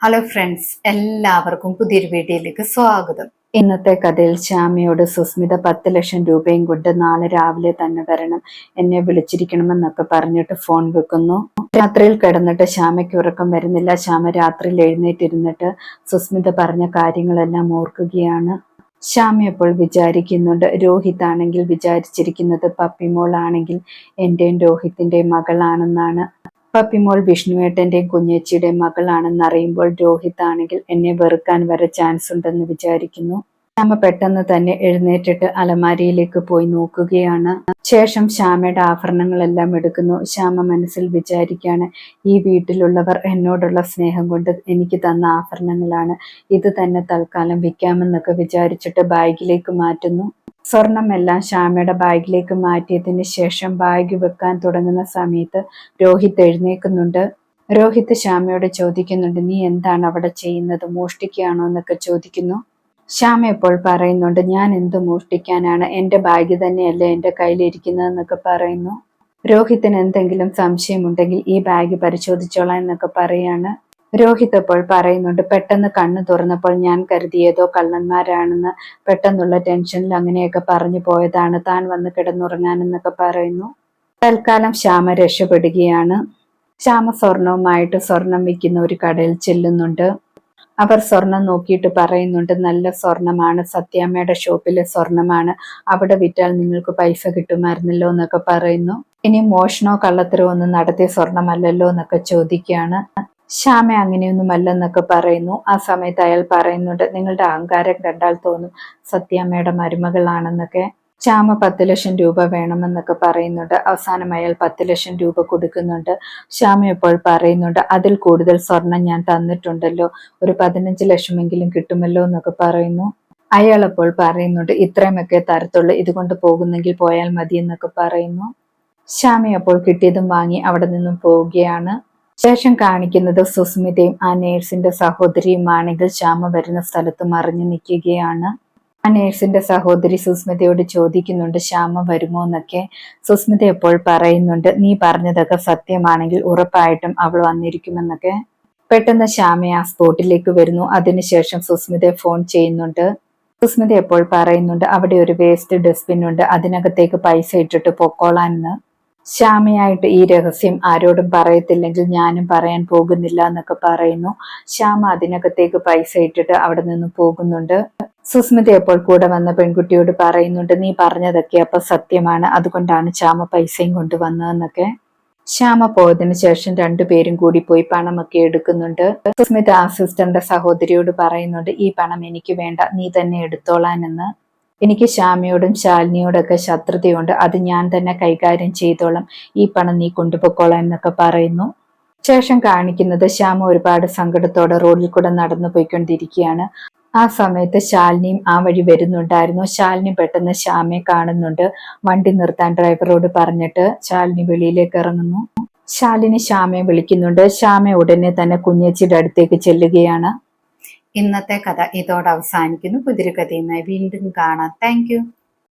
Hello friends എല്ലാവർക്കും പുതിയൊരു വീഡിയോയിലേക്ക് സ്വാഗതം. ഇന്നത്തെ കഥയിൽ ശ്യാമയോട് സുസ്മിത പത്ത് ലക്ഷം രൂപയും കൊണ്ട് നാളെ രാവിലെ തന്നെ വരണം എന്നെ വിളിച്ചിരിക്കണമെന്നൊക്കെ പറഞ്ഞിട്ട് ഫോൺ വെക്കുന്നു. രാത്രിയിൽ കിടന്നിട്ട് ശ്യാമയ്ക്ക് ഉറക്കം വരുന്നില്ല. ശ്യാമ രാത്രിയിൽ എഴുന്നേറ്റിരുന്നിട്ട് സുസ്മിത പറഞ്ഞ കാര്യങ്ങളെല്ലാം ഓർക്കുകയാണ്. ശ്യാമ അപ്പോൾ വിചാരിക്കുന്നുണ്ട് രോഹിത് ആണെങ്കിൽ വിചാരിച്ചിരിക്കുന്നത് പപ്പിമോളാണെങ്കിൽ എന്റെയും രോഹിത്തിന്റെയും മകളാണെന്നാണ്. പപ്പിമോൾ വിഷ്ണുവേട്ടന്റെയും കുഞ്ഞേച്ചിയുടെയും മകളാണെന്നറിയുമ്പോൾ രോഹിത് ആണെങ്കിൽ എന്നെ വെറുക്കാൻ വരെ ചാൻസ് ഉണ്ടെന്ന് വിചാരിക്കുന്നു. ശ്യാമ പെട്ടെന്ന് തന്നെ എഴുന്നേറ്റിട്ട് അലമാരിയിലേക്ക് പോയി നോക്കുകയാണ്. ശേഷം ശ്യാമയുടെ ആഭരണങ്ങളെല്ലാം എടുക്കുന്നു. ശ്യാമ മനസ്സിൽ വിചാരിക്കുകയാണ് ഈ വീട്ടിലുള്ളവർ എന്നോടുള്ള സ്നേഹം കൊണ്ട് എനിക്ക് തന്ന ആഭരണങ്ങളാണ്. ഇത് തന്നെ തൽക്കാലം വിൽക്കാമെന്നൊക്കെ വിചാരിച്ചിട്ട് ബാഗിലേക്ക് മാറ്റുന്നു. സ്വർണമെല്ലാം ശ്യാമയുടെ ബാഗിലേക്ക് മാറ്റിയതിന് ശേഷം ബാഗ് വെക്കാൻ തുടങ്ങുന്ന സമയത്ത് രോഹിത് എഴുന്നേക്കുന്നുണ്ട് രോഹിത് ശ്യാമയോട് ചോദിക്കുന്നുണ്ട് നീ എന്താണ് അവിടെ ചെയ്യുന്നത്? മോഷ്ടിക്കുകയാണോ? എന്നൊക്കെ ചോദിക്കുന്നു. ശ്യാമ ഇപ്പോൾ പറയുന്നുണ്ട് ഞാൻ എന്ത് മോഷ്ടിക്കാനാണ്? എന്റെ ബാഗ് തന്നെയല്ലേ എന്റെ കയ്യിലിരിക്കുന്നതെന്നൊക്കെ പറയുന്നു. രോഹിത്തിന് എന്തെങ്കിലും സംശയമുണ്ടെങ്കിൽ ഈ ബാഗ് പരിശോധിച്ചോളാം എന്നൊക്കെ പറയാണ്. രോഹിത് അപ്പോൾ പറയുന്നുണ്ട് പെട്ടെന്ന് കണ്ണു തുറന്നപ്പോൾ ഞാൻ കരുതിയതോ കള്ളന്മാരാണെന്ന് പെട്ടെന്നുള്ള ടെൻഷനിൽ അങ്ങനെയൊക്കെ പറഞ്ഞു പോയതാണ്. താൻ വന്ന് കിടന്നുറങ്ങാനെന്നൊക്കെ പറയുന്നു. തൽക്കാലം ശ്യാമ രക്ഷപ്പെടുകയാണ്. ശ്യാമ സ്വർണവുമായിട്ട് സ്വർണം വിൽക്കുന്ന ഒരു കടയിൽ ചെല്ലുന്നുണ്ട്. അവർ സ്വർണം നോക്കിയിട്ട് പറയുന്നുണ്ട് നല്ല സ്വർണമാണ് സത്യാമ്മയുടെ ഷോപ്പിലെ സ്വർണമാണ്. അവിടെ വിറ്റാൽ നിങ്ങൾക്ക് പൈസ കിട്ടുമായിരുന്നല്ലോ എന്നൊക്കെ പറയുന്നു. ഇനി മോഷണോ കള്ളത്തരോ ഒന്നും നടത്തിയ സ്വർണമല്ലല്ലോ എന്നൊക്കെ ചോദിക്കുകയാണ്. ശ്യാമ അങ്ങനെയൊന്നുമല്ലെന്നൊക്കെ പറയുന്നു. ആ സമയത്ത് അയാൾ പറയുന്നുണ്ട് നിങ്ങളുടെ അഹങ്കാരം കണ്ടാൽ തോന്നും സത്യാമ്മയുടെ മരുമകളാണെന്നൊക്കെ. ശ്യാമ പത്ത് ലക്ഷം രൂപ വേണമെന്നൊക്കെ പറയുന്നുണ്ട്. അവസാനം അയാൾ പത്ത് ലക്ഷം രൂപ കൊടുക്കുന്നുണ്ട്. ശ്യാമ ഇപ്പോൾ പറയുന്നുണ്ട് അതിൽ കൂടുതൽ സ്വർണം ഞാൻ തന്നിട്ടുണ്ടല്ലോ. ഒരു പതിനഞ്ച് ലക്ഷമെങ്കിലും കിട്ടുമല്ലോ എന്നൊക്കെ പറയുന്നു. അയാൾ അപ്പോൾ പറയുന്നുണ്ട് ഇത്രയുമൊക്കെ തരത്തുള്ളൂ. ഇതുകൊണ്ട് പോകുന്നെങ്കിൽ പോയാൽ മതി എന്നൊക്കെ പറയുന്നു. ശ്യാമ അപ്പോൾ കിട്ടിയതും വാങ്ങി അവിടെ നിന്നും പോവുകയാണ്. ശേഷം കാണിക്കുന്നത് സുസ്മിതയും ആ നേഴ്സിന്റെ സഹോദരിയുമാണെങ്കിൽ ശ്യാമ വരുന്ന സ്ഥലത്ത് മറിഞ്ഞു നിൽക്കുകയാണ്. ആ നേഴ്സിന്റെ സഹോദരി സുസ്മിതയോട് ചോദിക്കുന്നുണ്ട് ശ്യാമ വരുമോ എന്നൊക്കെ? സുസ്മിത എപ്പോൾ പറയുന്നുണ്ട് നീ പറഞ്ഞതൊക്കെ സത്യമാണെങ്കിൽ ഉറപ്പായിട്ടും അവൾ വന്നിരിക്കുമെന്നൊക്കെ. പെട്ടെന്ന് ശ്യാമ ആ സ്പോട്ടിലേക്ക് വരുന്നു. അതിനുശേഷം സുസ്മിതയെ ഫോൺ ചെയ്യുന്നുണ്ട്. സുസ്മിത എപ്പോൾ പറയുന്നുണ്ട് അവിടെ ഒരു വേസ്റ്റ് ഡസ്റ്റ്ബിൻ ഉണ്ട് അതിനകത്തേക്ക് പൈസ ഇട്ടിട്ട് പൊക്കോളാന്ന് ശ്യാമയായിട്ട് ഈ രഹസ്യം ആരോടും പറയത്തില്ലെങ്കിൽ ഞാനും പറയാൻ പോകുന്നില്ല എന്നൊക്കെ പറയുന്നു. ശ്യാമ അതിനകത്തേക്ക് പൈസ ഇട്ടിട്ട് അവിടെ നിന്ന് പോകുന്നുണ്ട്. സുസ്മിത എപ്പോൾ കൂടെ വന്ന പെൺകുട്ടിയോട് പറയുന്നുണ്ട് നീ പറഞ്ഞതൊക്കെ അപ്പൊ സത്യമാണ്. അതുകൊണ്ടാണ് ശ്യാമ പൈസയും കൊണ്ടുവന്നതെന്നൊക്കെ ശ്യാമ പോയതിനു ശേഷം രണ്ടുപേരും കൂടി പോയി പണമൊക്കെ എടുക്കുന്നുണ്ട്. സുസ്മിത അസിസ്റ്റന്റ് സഹോദരിയോട് പറയുന്നുണ്ട് ഈ പണം എനിക്ക് വേണ്ട. നീ തന്നെ എടുത്തോളാനെന്ന് എനിക്ക് ശ്യാമയോടും ശാലിനിയോടൊക്കെ ശത്രുതയുണ്ട്. അത് ഞാൻ തന്നെ കൈകാര്യം ചെയ്തോളാം. ഈ പണം നീ കൊണ്ടുപോയിക്കോളാം എന്നൊക്കെ പറയുന്നു. ശേഷം കാണിക്കുന്നത് ശ്യാമ ഒരുപാട് സങ്കടത്തോടെ റോഡിൽ കൂടെ നടന്നു പോയിക്കൊണ്ടിരിക്കുകയാണ്. ആ സമയത്ത് ശാലിനിയും ആ വഴി വരുന്നുണ്ടായിരുന്നു. ശാലിനി പെട്ടെന്ന് ശ്യാമയെ കാണുന്നുണ്ട്. വണ്ടി നിർത്താൻ ഡ്രൈവറോട് പറഞ്ഞിട്ട് ശാലിനി വെളിയിലേക്ക് ഇറങ്ങുന്നു. ശാലിനി ശ്യാമയെ വിളിക്കുന്നുണ്ട്. ശ്യാമ ഉടനെ തന്നെ കുഞ്ഞേച്ചിയുടെ അടുത്തേക്ക് ചെല്ലുകയാണ്. ഇന്നത്തെ കഥ ഇതോടെ അവസാനിക്കുന്നു. കഥയുമായി വീണ്ടും കാണാം. താങ്ക്